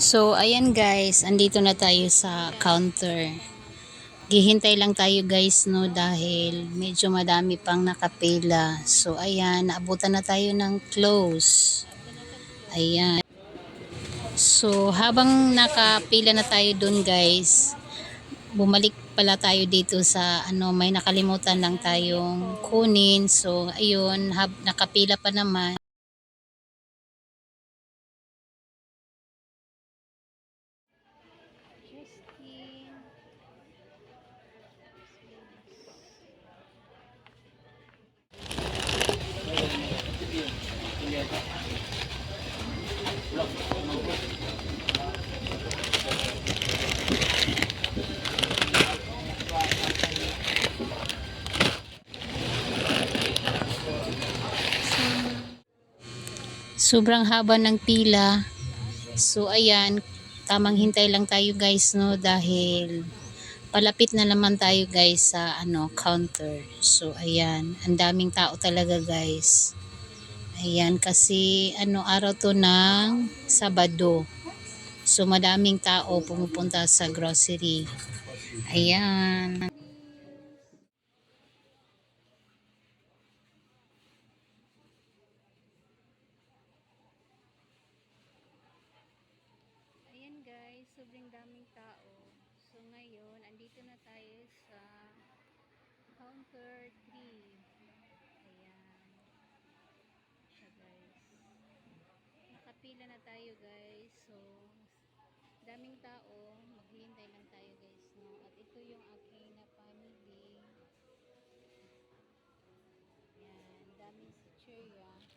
So, ayan guys, andito na tayo sa counter. Gihintay lang tayo guys no dahil medyo madami pang nakapila. So, ayan, naabutan na tayo ng close. Ayan. So, habang nakapila na tayo dun guys, bumalik pala tayo dito sa ano, may nakalimutan lang tayong kunin. So, ayun, hab, nakapila pa naman. Sobrang haba ng pila. So ayan, tamang hintay lang tayo guys no dahil palapit na naman tayo guys sa ano counter. So ayan, ang daming tao talaga guys. Ayan kasi ano araw to ng Sabado. So madaming tao pumupunta sa grocery. Ayan. Ayan guys, sobrang daming tao. So ngayon, andito na tayo sa counter 3. Ayan. Siya guys. Nakapila na tayo guys. So, daming tao. Maghihintay lang tayo guys. No? At ito yung aking napamili. Ayan, daming chichirya. Ayan,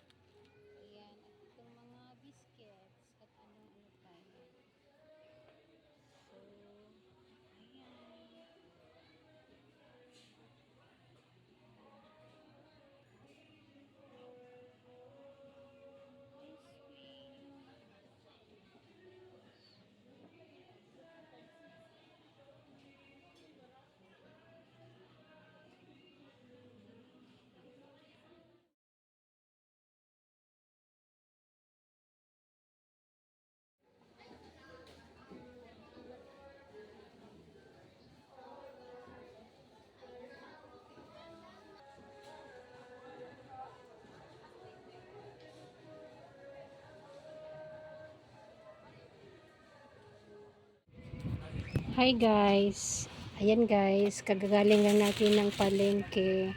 Hi guys. Ayan guys, kagagaling lang natin ng palengke.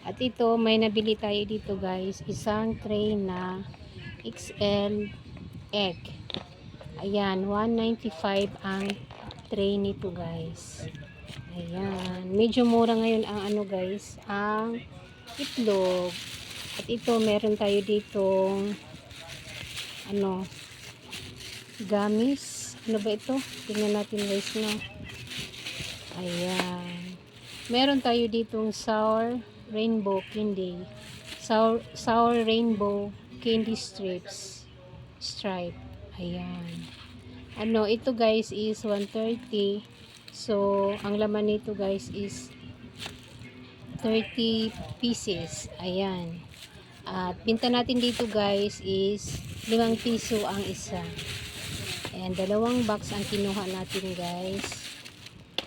At ito, may nabili tayo dito guys, isang tray na XL egg. Ayan, 195 ang tray nito guys. Ayan, medyo mura ngayon ang ano guys, ang itlog. At ito, meron tayo ditong ano, gamis. Ano ba ito? Tingnan natin guys no. Ayan. Meron tayo ditong sour rainbow candy. Sour, sour rainbow candy strips. Stripe. Ayan. Ano, ito guys is 130. So, ang laman nito guys is 30 pieces. Ayan. At binta natin dito guys is 5 piso ang isa. Ayan, dalawang box ang kinuha natin guys.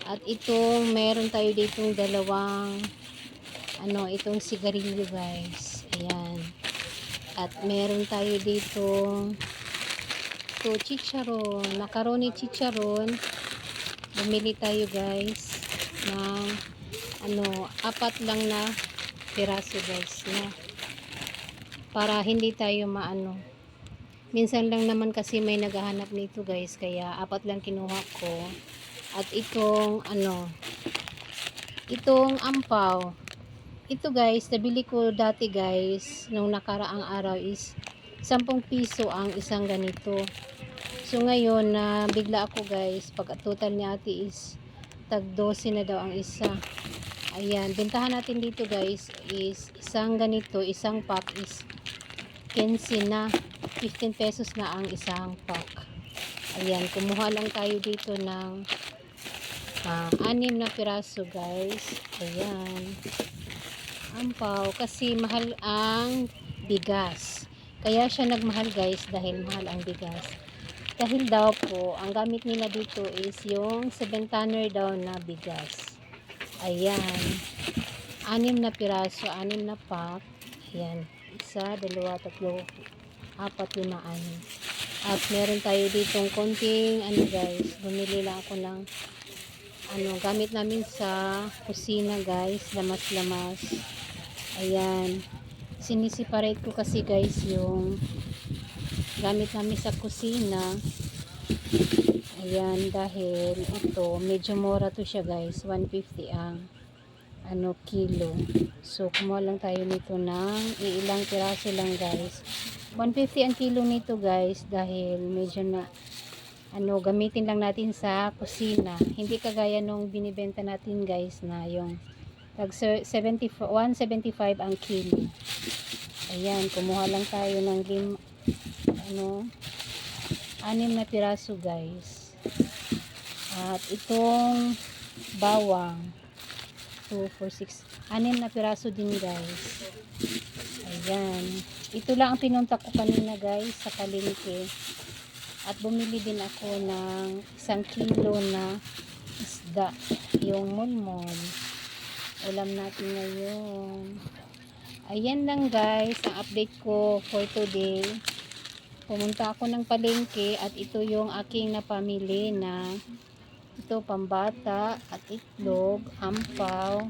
At itong meron tayo ditong dalawang ano, itong sigarilyo guys. Ayan. At meron tayo ditong to chicharon, macaroni chicharon. Bumili tayo guys ng ano, apat lang na piraso guys na para hindi tayo maano minsan lang naman kasi may naghahanap nito guys. Kaya apat lang kinuha ko. At itong ano itong ampaw. Ito guys nabili ko dati guys nung nakaraang araw is 10 piso ang isang ganito. So ngayon na bigla ako guys pag total ni ate is tag 12 na daw ang isa. Ayan bentahan natin dito guys is isang ganito isang pack is 15 na 15 pesos na ang isang pack. Ayan, kumuha lang tayo dito ng ah, anim na piraso guys. Ayan. Ampaw. Kasi mahal ang bigas. Kaya siya nagmahal guys dahil mahal ang bigas. Dahil daw po, ang gamit nila dito is yung 7 tonner daw na bigas. Ayan. Anim na piraso, anim na pack. Ayan. Isa, dalawa, tatlo, apat, lima, anim. At meron tayo ditong konting, ano guys, bumili lang ako ng, ano, gamit namin sa kusina guys, lamas-lamas. Ayan. Sinisiparate ko kasi guys yung gamit namin sa kusina. Ayan, dahil ito, medyo mura to siya guys. 150 ang ano, kilo. So, kumuha lang tayo nito ng iilang piraso lang guys. 150 ang kilo nito guys dahil medyo na ano, gamitin lang natin sa kusina. Hindi kagaya nung binibenta natin guys na yung tag 70, 175 ang kilo. Ayan, kumuha lang tayo ng lim, ano, anim na piraso guys. At itong bawang, 2, 4, 6, anim na piraso din guys. Ayan. Ito lang ang pinunta ko kanina guys sa palengke. At bumili din ako ng isang kilo na isda. Yung mulmol. Ulam natin ngayon. Ayan lang guys, ang update ko for today. Pumunta ako ng palengke at ito yung aking napamili na ito pambata at itlog, ampaw,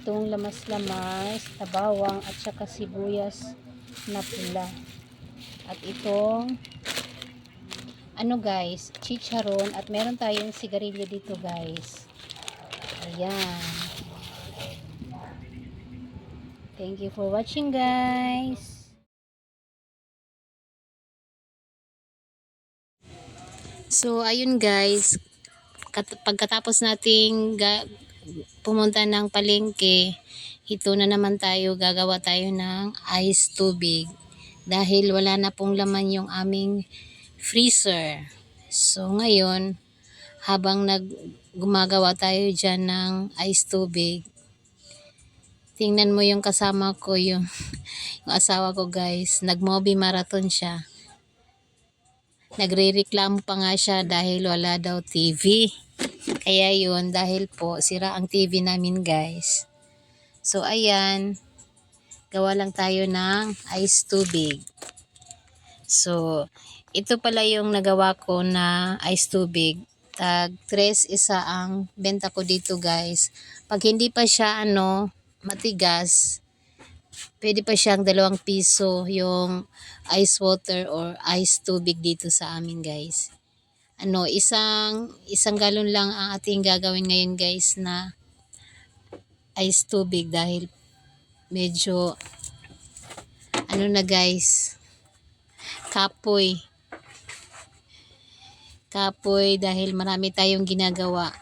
itong lamas-lamas, tabawang at saka sibuyas na pula. At itong ano guys, chicharon at meron tayong sigarilyo dito guys. Ayan. Thank you for watching guys. So ayun guys, kat- pagkatapos nating pumunta ng palengke, ito na naman tayo, gagawa tayo ng ice tubig. Dahil wala na pong laman yung aming freezer. So ngayon, habang nag gumagawa tayo dyan ng ice tubig, tingnan mo yung kasama ko, yung, yung asawa ko guys, nag-movie marathon siya. Nagre-reklamo pa nga siya dahil wala daw TV. Kaya yun, dahil po, sira ang TV namin guys. So, ayan. Gawa lang tayo ng ice tubig. So, ito pala yung nagawa ko na ice tubig. Tag 3 isa ang benta ko dito guys. Pag hindi pa siya ano, matigas, pwede pa siyang dalawang piso yung ice water or ice tubig dito sa amin guys. Ano, isang isang galon lang ang ating gagawin ngayon guys na ice tubig dahil medyo ano na guys kapoy. Kapoy dahil marami tayong ginagawa.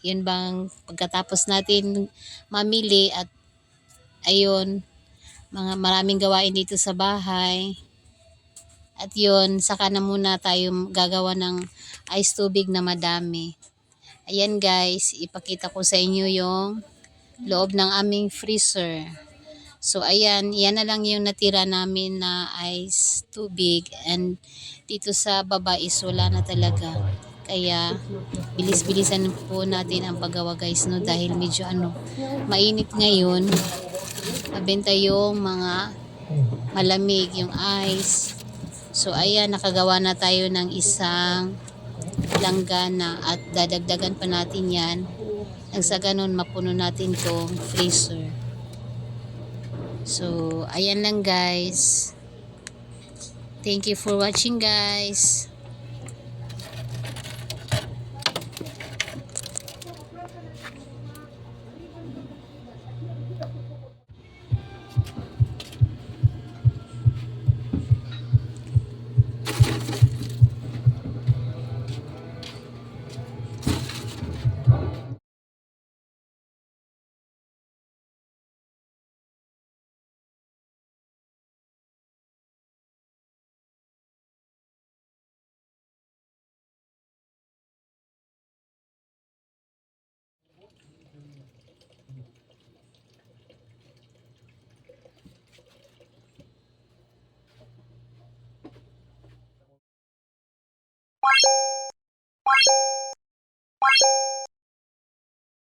Yun bang pagkatapos natin mamili at ayun mga maraming gawain dito sa bahay. At yun saka na muna tayo gagawa ng ice tubig na madami. Ayan guys ipakita ko sa inyo yung loob ng aming freezer So, ayan, yan na lang yung natira namin na ice tubig. And dito sa baba is wala na talaga. Kaya, bilis-bilisan po natin ang paggawa guys, no? Dahil medyo ano, mainit ngayon. Mabenta yung mga malamig, yung ice. So, ayan, nakagawa na tayo ng isang langgana at dadagdagan pa natin yan. Nang sa ganun, mapuno natin tong freezer. So, ayan lang guys. Thank you for watching guys.